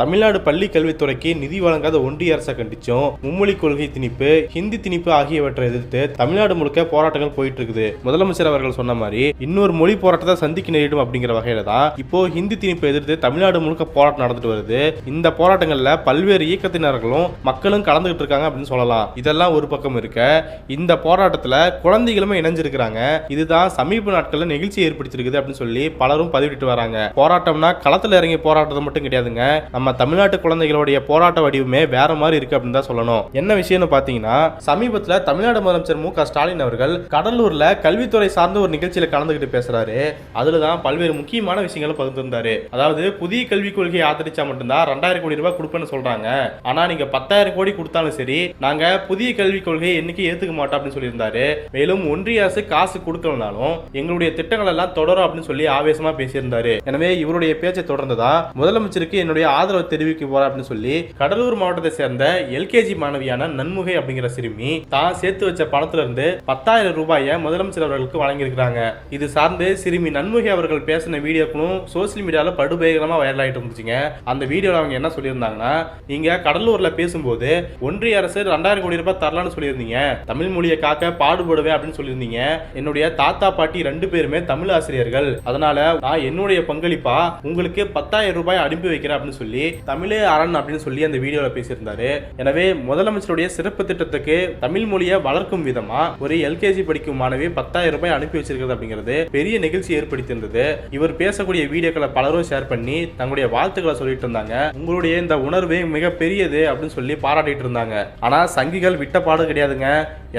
தமிழ்நாடு பள்ளி கல்வித்துறைக்கு நிதி வழங்காத ஒன்றிய அரசை கண்டிச்சும். மும்மொழி கொள்கை திணிப்பு ஹிந்தி திணிப்பு ஆகியவற்றை எதிர்த்து தமிழ்நாடு முழுக்க போராட்டங்கள் போயிட்டு இருக்குது முதலமைச்சர் அவர்கள் சொன்ன மாதிரி இன்னொரு மொழி போராட்டத்தை சந்திக்க நேரிடும் அப்படிங்கிற வகையில தான் இப்போ ஹிந்தி திணிப்பை எதிர்த்து தமிழ்நாடு முழுக்க போராட்டம் நடந்துட்டு வருது. இந்த போராட்டங்கள்ல பல்வேறு இயக்கத்தினர்களும் மக்களும் கலந்துகிட்டு இருக்காங்க அப்படின்னு சொல்லலாம். இதெல்லாம் ஒரு பக்கம் இருக்க இந்த போராட்டத்துல குழந்தைகளுமே இணைஞ்சிருக்கிறாங்க. இதுதான் சமீப நாட்கள்ல நெகிழ்ச்சி ஏற்படுத்தியிருக்குது அப்படின்னு சொல்லி பலரும் பதிவிட்டு வராங்க. போராட்டம்னா களத்துல இறங்கி போராட்டத்தை மட்டும் கிடையாதுங்க. நம்ம தமிழ்நாட்டு குழந்தைகளுடைய போராட்ட வடிவமே வேற மாதிரி இருக்கு அப்படின்னு தான் சொல்லணும். என்ன விஷயம்னு பாத்தீங்கன்னா சமீபத்துல தமிழ்நாடு முதலமைச்சர் மு க ஸ்டாலின் அவர்கள் கடலூர்ல கல்வித்துறை சார்ந்த ஒரு நிகழ்ச்சியில கலந்துகிட்டு பேசுறாரு. அதுலதான் பல்வேறு முக்கியமான விஷயங்களை பகிர்ந்திருந்தாரு. அதாவது புதிய கல்விக் கொள்கையை ஆதரிச்சா மட்டும்தான் ரெண்டாயிரம் கோடி ரூபாய் கொடுப்பேன்னு சொல்றாங்க. ஆனா நீங்க பத்தாயிரம் கோடி கொடுத்தாலும் சரி நாங்க புதிய கல்விக் கொள்கையை என்னைக்கு ஏத்துக்க மாட்டோம் அப்படின்னு சொல்லியிருந்தாரு. மேலும் ஒன்றிய அரசு காசு கொடுக்கலனாலும் எங்களுடைய திட்டங்கள் எல்லாம் தொடரும் அப்படின்னு சொல்லி ஆவேசமா பேசியிருந்தாரு. எனவே இவருடைய பேச்சை தொடர்ந்துதான் முதலமைச்சருக்கு என்னுடைய ஆதரவு தெரிவிக்க போறா அப்படின்னு சொல்லி கடலூர் மாவட்டத்தை சேர்ந்த எல்கேஜி மாணவியான நன்முகை அப்படிங்கிற சிறுமி தான் சேர்த்து வச்ச பணத்துல இருந்து பத்தாயிரம் ரூபாயை முதலமைச்சர் அவர்களுக்கு வழங்கியிருக்கிறாங்க. இது சார்ந்து சிறுமி நன்முகை அவர்கள் பேசின வீடியோக்களும் சோசியல் மீடியால படுபயங்கரமா வைரல் ஆயிட்டு இருந்துச்சுங்க. அந்த வீடியோல அவங்க என்ன சொல்லியிருந்தாங்கன்னா நீங்க கடலூர்ல பேசும்போது ஒன்றிய அரசு ரெண்டாயிரம் கோடி ரூபாய் தரலாம்னு சொல்லியிருந்தீங்க. தமிழ் மொழியை காக்க பாடுபடுவேன் அப்படின்னு சொல்லியிருந்தீங்க. என்னுடைய தாத்தா பாட்டி ரெண்டு பேருமே தமிழ் ஆசிரியர்கள். அதனால நான் என்னுடைய பங்களிப்பா உங்களுக்கு பத்தாயிரம் ரூபாய் அனுப்பி வைக்கிறேன் அப்படின்னு சொல்லி தமிழே அரண் அப்படின்னு சொல்லி அந்த வீடியோல பேசியிருந்தாரு. எனவே முதலமைச்சருடைய சிறப்பு திட்டத்துக்கு தமிழ் மொழியை வளர்க்கும் விதமா ஒரு எல்கேஜி படிக்கும் மாணவி பத்தாயிரம் ரூபாய் அனுப்பி வச்சிருக்கிறது அப்படிங்கிறது பெரிய நிகழ்ச்சி ஏற்படுத்தியிருந்தது. இவர் பேசக்கூடிய வீடியோக்களை பலரும் ஷேர் பண்ணி தங்களுடைய வாழ்த்துக்களை சொல்லிட்டு இருந்தாங்க. உங்களுடைய இந்த உணர்வு மிக பெரியது அப்படின்னு சொல்லி பாராட்டிட்டு இருந்தாங்க. ஆனா சங்கிகள் விட்ட பாடு கிடையாதுங்க.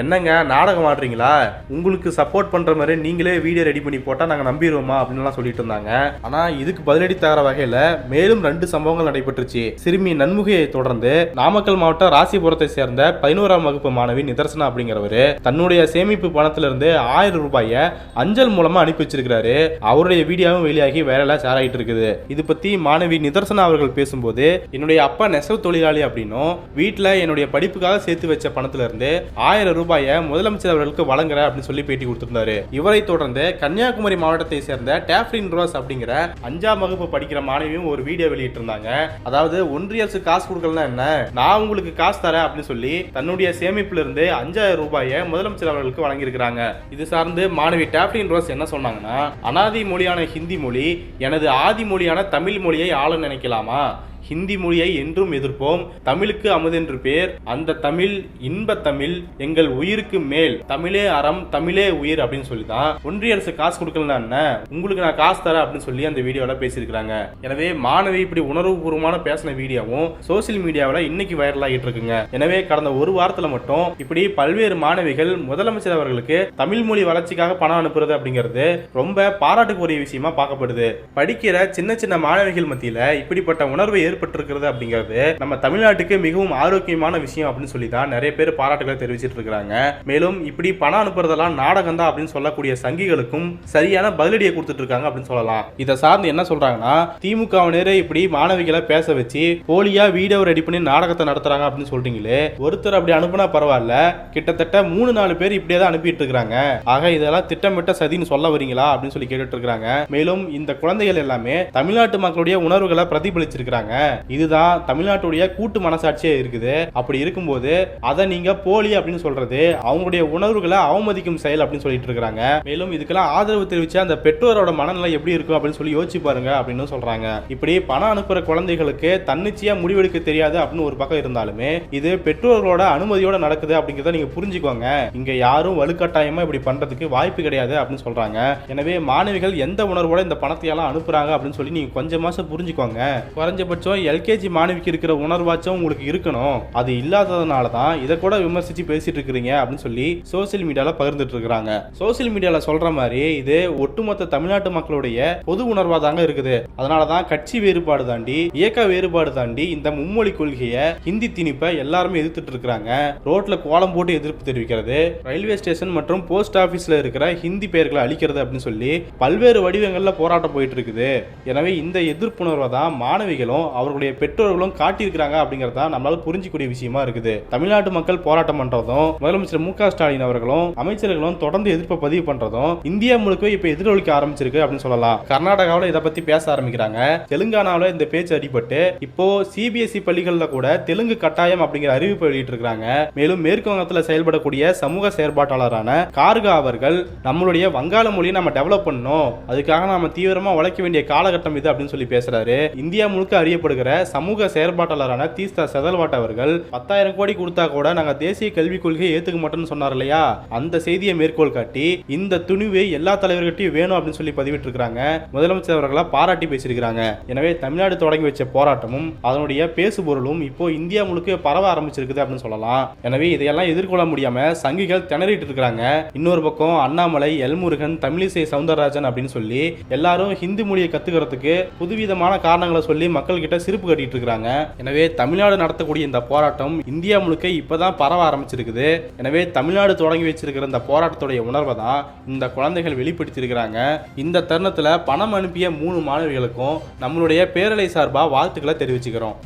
என்னங்க நாடகம் ஆடுறீங்களா? உங்களுக்கு சப்போர்ட் பண்ற மாதிரி நீங்களே வீடியோ ரெடி பண்ணி போட்டா நாங்க நம்பிடுவோமா? அப்படின்லாம் சொல்லிட்டு இருந்தாங்க. ஆனா இதுக்கு பதிலடி தர வகையில மேலும் ரெண்டு சம்பவங்கள் நடைபெற்றுச்சு. சிறுமி நன்முகையை தொடர்ந்து நாமக்கல் மாவட்டம் ராசிபுரத்தை சேர்ந்த பதினோராம் வகுப்பு மாணவி நிதர்சனா அப்படிங்கிறவர் தன்னுடைய சேமிப்பு பணத்திலிருந்து ஆயிரம் ரூபாயை அஞ்சல் மூலமா அனுப்பி வச்சிருக்கிறாரு. அவருடைய வீடியோவும் வெளியாகி வேலையில ஷேர் ஆகிட்டு இருக்குது. இது பத்தி மாணவி நிதர்சனா அவர்கள் பேசும்போது என்னுடைய அப்பா நெசவு தொழிலாளி அப்படின்னும் வீட்டில் என்னுடைய படிப்புக்காக சேர்த்து வச்ச பணத்துல இருந்து ஆயிரம் ரூபாயை முதலமைச்சர் அவர்களுக்கு வழங்குற அப்படின்னு சொல்லி பேட்டி கொடுத்திருந்தாரு. இவரை தொடர்ந்து கன்னியாகுமரி மாவட்டத்தை சேர்ந்த டேஃப்ரின் ரோஸ் அப்படிங்கிற அஞ்சாம் வகுப்பு படிக்கிற மாணவியும் ஒரு வீடியோ வெளியிட்டிருந்தாங்க. அதாவது ஒன்றிய அரசு காசு கொடுக்கலன்னா என்ன? நான் உங்களுக்கு காசு தரேன் அப்படின்னு சொல்லி தன்னுடைய சேமிப்புல இருந்து அஞ்சாயிரம் ரூபாயை முதலமைச்சர் அவர்களுக்கு வழங்கியிருக்கிறாங்க. இது சார்ந்து மாணவி டேப்ரின் ரோஸ் என்ன சொன்னாங்கன்னா அனாதி மொழியான ஹிந்தி மொழி எனது ஆதி மொழியான தமிழ் மொழியை ஆள நினைக்கலாமா? ஹிந்தி மொழியை என்றும் எதிர்ப்போம். தமிழுக்கு அமுதென்று பேர். அந்த தமிழ் இன்ப தமிழ் எங்கள் உயிருக்கு மேல். தமிழே அறம் தமிழே உயிர் அப்படின்னு சொல்லி தான் ஒன்றிய அரசு காசு கொடுக்கலன்னா என்ன? உங்களுக்கு நான் காசு தரேன் அப்படின்னு சொல்லி அந்த வீடியோவில் பேசியிருக்கிறாங்க. எனவே மாணவி இப்படி உணர்வுபூர்வமான பேசின வீடியோவும் சோசியல் மீடியாவில் இன்னைக்கு வைரல் ஆகிட்டு இருக்குங்க. எனவே கடந்த ஒரு வாரத்தில் மட்டும் இப்படி பல்வேறு மாணவிகள் முதலமைச்சர் அவர்களுக்கு தமிழ் மொழி வளர்ச்சிக்காக பணம் அனுப்புறது அப்படிங்கிறது ரொம்ப பாராட்டுக்குரிய விஷயமா பார்க்கப்படுது. படிக்கிற சின்ன சின்ன மாணவிகள் மத்தியில் இப்படிப்பட்ட உணர்வை ஏற்பட்டிருக்கிறது அப்படிங்கிறது நம்ம தமிழ்நாட்டுக்கு மிகவும் ஆரோக்கியமான விஷயம் அப்படின்னு சொல்லி தான் நிறைய பேர் பாராட்டுகளை தெரிவிச்சிட்டு இருக்காங்க மேலும் இப்படி பணம் அனுப்புறதெல்லாம் நாடகம் தான் அப்படின்னு சொல்லக்கூடிய சங்கிகளுக்கும் சரியான பதிலடியை கொடுத்துட்டு இருக்காங்க அப்படின்னு சொல்லலாம். இதை சார்ந்து என்ன சொல்றாங்கன்னா திமுகவினரே இப்படி மாணவிகளை பேச வச்சு போலியா வீடியோ ரெடி பண்ணி நாடகத்தை நடத்துறாங்க அப்படின்னு சொல்றீங்களே ஒருத்தர் அப்படி அனுப்புனா பரவாயில்ல கிட்டத்தட்ட மூணு நாலு பேர் இப்படியே தான் அனுப்பிட்டு இருக்காங்க ஆக இதெல்லாம் திட்டமிட்ட சதின்னு சொல்ல வரீங்களா அப்படின்னு சொல்லி கேட்டுட்டு இருக்காங்க மேலும் இந்த குழந்தைகள் எல்லாமே தமிழ்நாட்டு மக்களுடைய உணர்வுகளை பிரதிபலிச்சிருக்கிறாங்க. இதுதான் தமிழ்நாட்டுடைய கூட்டு மனசாட்சியே இருக்குது. அப்படி இருக்கும்போது அதை நீங்க போலி அப்படின்னு சொல்றது அவங்களுடைய உணர்வுகளை அவமதிக்கும் செயல் அப்படின்னு சொல்லிட்டு இருக்காங்க மேலும் இதுக்கெல்லாம் ஆதரவு தெரிவிச்ச அந்த பெற்றோரோட மனநிலை எப்படி இருக்கும் அப்படின்னு சொல்லி யோசிச்சு பாருங்க அப்படின்னு சொல்றாங்க. இப்படி பணம் அனுப்புற குழந்தைகளுக்கு தன்னிச்சையா முடிவெடுக்க தெரியாது அப்படின்னு ஒரு பக்கம் இருந்தாலுமே இது பெற்றோர்களோட அனுமதியோட நடக்குது அப்படிங்கிறத நீங்க புரிஞ்சுக்கோங்க. இங்க யாரும் வலுக்கட்டாயமா இப்படி பண்றதுக்கு வாய்ப்பு கிடையாது அப்படின்னு சொல்றாங்க. எனவே மாணவிகள் எந்த உணர்வோட இந்த பணத்தை எல்லாம் அனுப்புறாங்க அப்படின்னு சொல்லி நீங்க கொஞ்சமாச்சும் புரிஞ்சுக்கோங்க. குறைஞ்சபட்சம் எல்கேஜி மாணவிக்கு இருக்கிற உணர்வாச்சும் உங்களுக்கு இருக்கணும். அது இல்லாததுனால தான் இதை கூட விமர்சிச்சு பேசிட்டு இருக்கிறீங்க அப்படின்னு சொல்லி சோசியல் மீடியால பகிர்ந்துட்டு இருக்கிறாங்க. சோசியல் மீடியால சொல்ற மாதிரி இது ஒட்டுமொத்த தமிழ்நாட்டு மக்களுடைய பொது உணர்வா தாங்க இருக்குது. அதனால தான் கட்சி வேறுபாடு தாண்டி இயக்க வேறுபாடு தாண்டி இந்த மும்மொழி கொள்கையை ஹிந்தி திணிப்பை எல்லாருமே எதிர்த்துட்டு இருக்கிறாங்க. ரோட்ல கோலம் போட்டு எதிர்ப்பு தெரிவிக்கிறது ரயில்வே ஸ்டேஷன் மற்றும் போஸ்ட் ஆபீஸ்ல இருக்கிற ஹிந்தி பெயர்களை அழிக்கிறது அப்படின்னு சொல்லி பல்வேறு வடிவங்கள்ல போராட்டம் போயிட்டு இருக்குது. எனவே இந்த எதிர்ப்புணர்வை தான் மாணவிகளும் அவர்களுடைய பெற்றோர்களும் காட்டியிருக்கிறாங்க அப்படிங்கறத நம்மளால புரிஞ்சிக்கூடிய விஷயமா இருக்குது. தமிழ்நாட்டு மக்கள் போராட்டம் பண்றதும் முதலமைச்சர் மு ஸ்டாலின் அவர்களும் அமைச்சர்களும் தொடர்ந்து எதிர்ப்பை பதிவு பண்றதும் இந்தியா முழுக்க இப்ப எதிரொலிக்க ஆரம்பிச்சிருக்கு அப்படின்னு சொல்லலாம். கர்நாடகாவில் இதை பத்தி பேச ஆரம்பிக்கிறாங்க. தெலுங்கானாவில் இந்த பேச்சு அடிபட்டு இப்போ சிபிஎஸ்இ பள்ளிகளில் கூட தெலுங்கு கட்டாயம் அப்படிங்கிற அறிவிப்பு வெளியிட்டு இருக்காங்க மேலும் மேற்கு வங்கத்தில் செயல்படக்கூடிய சமூக செயற்பாட்டாளரான கார்கா அவர்கள் நம்மளுடைய வங்காள மொழியை நம்ம டெவலப் பண்ணணும். அதுக்காக நாம தீவிரமா உழைக்க வேண்டிய காலகட்டம் இது அப்படின்னு சொல்லி பேசுறாரு. இந்தியா முழுக்க செயல்படுகிற சமூக செயற்பாட்டாளரான தீஸ்தா செதல்வாட் அவர்கள் பத்தாயிரம் கோடி கொடுத்தா கூட நாங்க தேசிய கல்விக் கொள்கையை ஏத்துக்க மாட்டோம்னு சொன்னார் இல்லையா? அந்த செய்தியை மேற்கோள் காட்டி இந்த துணிவு எல்லா தலைவர்கிட்டையும் வேணும் அப்படின்னு சொல்லி பதிவிட்டு இருக்காங்க முதலமைச்சர் அவர்களை பாராட்டி பேசியிருக்கிறாங்க. எனவே தமிழ்நாடு தொடங்கி வச்ச போராட்டமும் அதனுடைய பேசுபொருளும் இப்போ இந்தியா முழுக்க பரவ ஆரம்பிச்சிருக்குது அப்படின்னு சொல்லலாம். எனவே இதையெல்லாம் எதிர்கொள்ள முடியாம சங்கிகள் திணறிட்டு இருக்கிறாங்க. இன்னொரு பக்கம் அண்ணாமலை எல்முருகன் தமிழிசை சவுந்தரராஜன் அப்படின்னு சொல்லி எல்லாரும் ஹிந்தி மொழியை கத்துக்கிறதுக்கு புதுவிதமான காரணங்களை சொல்லி மக்கள் கிட்ட சிரிப்பு கட்டிட்டு இருக்கிறாங்க. எனவே தமிழ்நாடு நடத்தக்கூடிய இந்த போராட்டம் இந்தியா முழுக்க இப்பதான் பரவ ஆரம்பிச்சிருக்குது. எனவே தமிழ்நாடு தொடங்கி வச்சிருக்கிற இந்த போராட்டத்துடைய உணர்வை தான் இந்த குழந்தைகள் வெளிப்படுத்தியிருக்கிறாங்க இந்த தருணத்துல பணம் அனுப்பிய மூணு மாணவிகளுக்கும் நம்மளுடைய பேரலை சார்பா வாழ்த்துக்களை தெரிவிச்சுக்கிறோம்.